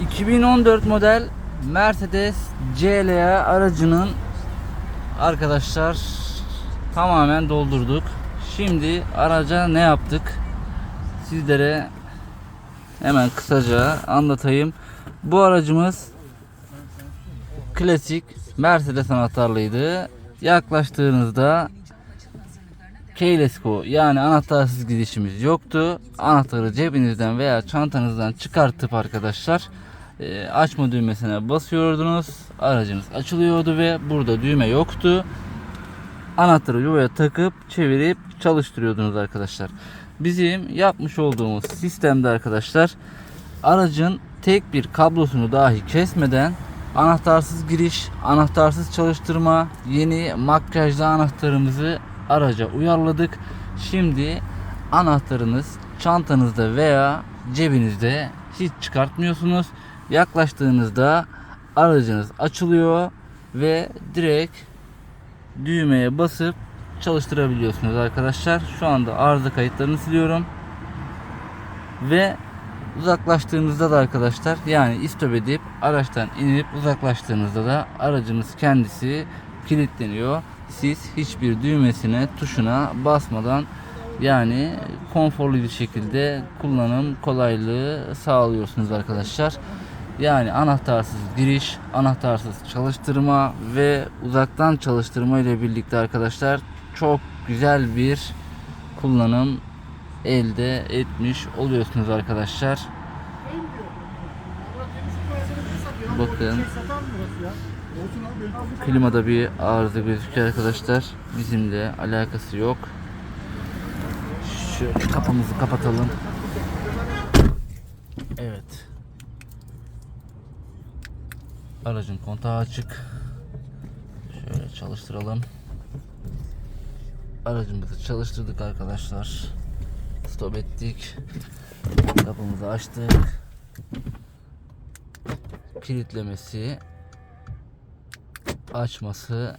2014 model Mercedes CLA aracının arkadaşlar tamamen doldurduk. Şimdi araca ne yaptık? Sizlere hemen kısaca anlatayım. Bu aracımız klasik Mercedes anahtarlıydı. Yaklaştığınızda Keylesco yani anahtarsız gidişimiz yoktu. Anahtarı cebinizden veya çantanızdan çıkartıp arkadaşlar e, açma düğmesine basıyordunuz. Aracınız açılıyordu ve burada düğme yoktu. Anahtarı yuvaya takıp çevirip çalıştırıyordunuz arkadaşlar. Bizim yapmış olduğumuz sistemde arkadaşlar aracın tek bir kablosunu dahi kesmeden anahtarsız giriş, anahtarsız çalıştırma, yeni makyajlı anahtarımızı araca uyarladık. Şimdi anahtarınız çantanızda veya cebinizde hiç çıkartmıyorsunuz. Yaklaştığınızda aracınız açılıyor ve direkt düğmeye basıp çalıştırabiliyorsunuz arkadaşlar. Şu anda arıza kayıtlarını siliyorum. Ve uzaklaştığınızda da arkadaşlar yani istop edip araçtan inip uzaklaştığınızda da aracınız kendisi kilitleniyor. Siz hiçbir düğmesine tuşuna basmadan yani konforlu bir şekilde kullanım kolaylığı sağlıyorsunuz arkadaşlar. Yani anahtarsız giriş, anahtarsız çalıştırma ve uzaktan çalıştırma ile birlikte arkadaşlar çok güzel bir kullanım elde etmiş oluyorsunuz arkadaşlar. Bakın klimada bir arıza gözüküyor arkadaşlar. Bizimle alakası yok. Şöyle kapımızı kapatalım. Evet. Aracın kontağı açık. Şöyle çalıştıralım. Aracımızı çalıştırdık arkadaşlar. Stop ettik. Kapımızı açtık. Kilitlemesi açması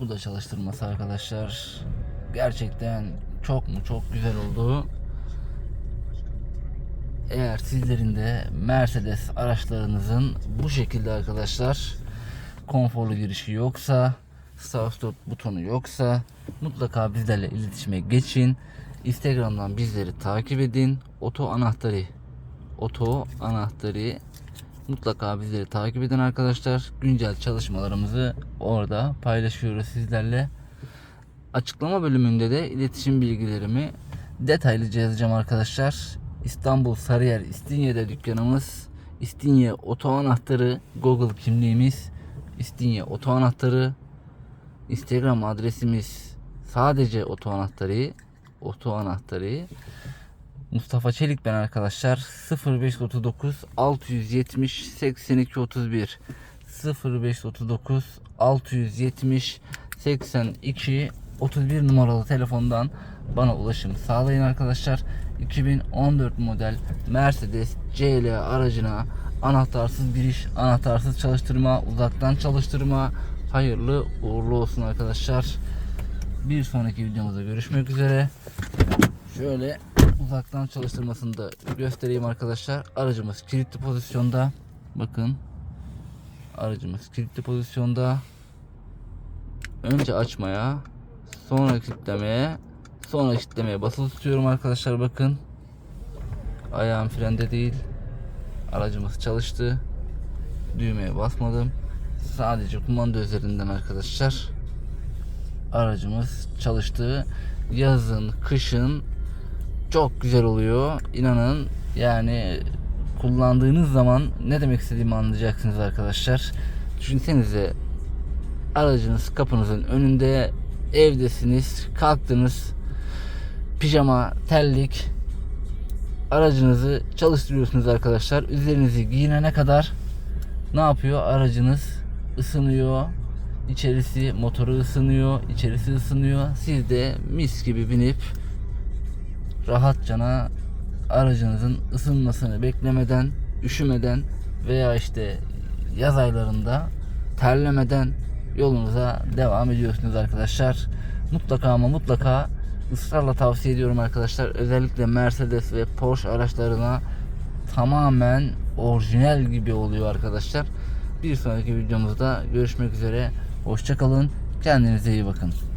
bu da çalıştırması arkadaşlar. Gerçekten çok mu çok güzel oldu. Eğer sizlerin de Mercedes araçlarınızın bu şekilde arkadaşlar konforlu girişi yoksa start stop butonu yoksa mutlaka bizlerle iletişime geçin. Instagram'dan bizleri takip edin. Oto anahtarı oto anahtarı mutlaka bizleri takip edin arkadaşlar. Güncel çalışmalarımızı orada paylaşıyoruz sizlerle. Açıklama bölümünde de iletişim bilgilerimi detaylıca yazacağım arkadaşlar. İstanbul Sarıyer İstinye'de dükkanımız. İstinye Oto Anahtarı Google kimliğimiz. İstinye Oto Anahtarı Instagram adresimiz sadece Oto Anahtarı Oto Anahtarı Mustafa Çelik ben arkadaşlar 0539 670 82 31 0539 670 82 31 numaralı telefondan bana ulaşım sağlayın arkadaşlar. 2014 model Mercedes CL aracına anahtarsız giriş, anahtarsız çalıştırma, uzaktan çalıştırma hayırlı uğurlu olsun arkadaşlar. Bir sonraki videomuzda görüşmek üzere. Şöyle uzaktan çalıştırmasını da göstereyim arkadaşlar. Aracımız kilitli pozisyonda. Bakın. Aracımız kilitli pozisyonda. Önce açmaya, sonra kilitlemeye, sonra kilitlemeye basılı tutuyorum arkadaşlar bakın. Ayağım frende değil. Aracımız çalıştı. Düğmeye basmadım. Sadece kumanda üzerinden arkadaşlar. Aracımız çalıştı. Yazın, kışın çok güzel oluyor. İnanın yani kullandığınız zaman ne demek istediğimi anlayacaksınız arkadaşlar. Düşünsenize aracınız kapınızın önünde evdesiniz kalktınız pijama terlik aracınızı çalıştırıyorsunuz arkadaşlar üzerinizi giyinene kadar ne yapıyor aracınız ısınıyor içerisi motoru ısınıyor içerisi ısınıyor siz de mis gibi binip rahatçana aracınızın ısınmasını beklemeden üşümeden veya işte yaz aylarında terlemeden yolunuza devam ediyorsunuz arkadaşlar. Mutlaka ama mutlaka ısrarla tavsiye ediyorum arkadaşlar. Özellikle Mercedes ve Porsche araçlarına tamamen orijinal gibi oluyor arkadaşlar. Bir sonraki videomuzda görüşmek üzere. Hoşçakalın. Kendinize iyi bakın.